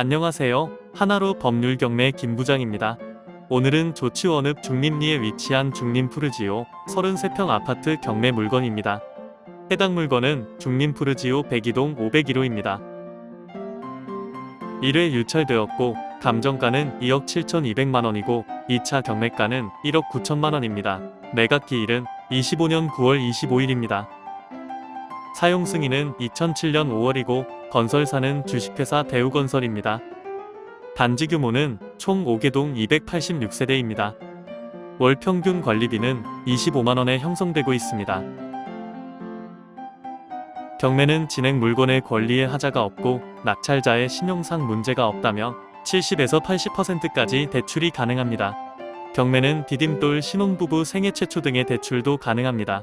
안녕하세요. 하나로 법률 경매 김 부장입니다. 오늘은 조치원읍 중림리에 위치한 중림푸르지오 33평 아파트 경매 물건입니다. 해당 물건은 중림푸르지오 102동 501호입니다. 1회 유찰되었고 감정가는 2억 7,200만 원이고 2차 경매가는 1억 9천만 원입니다. 매각 기일은 25년 9월 25일입니다. 사용 승인은 2007년 5월이고 건설사는 주식회사 대우건설입니다. 단지 규모는 총 5개 동 286세대입니다. 월 평균 관리비는 25만원에 형성되고 있습니다. 경매는 진행 물건의 권리에 하자가 없고 낙찰자의 신용상 문제가 없다며 70에서 80%까지 대출이 가능합니다. 경매는 디딤돌 신혼부부 생애 최초 등의 대출도 가능합니다.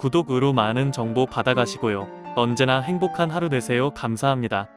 구독으로 많은 정보 받아가시고요. 언제나 행복한 하루 되세요. 감사합니다.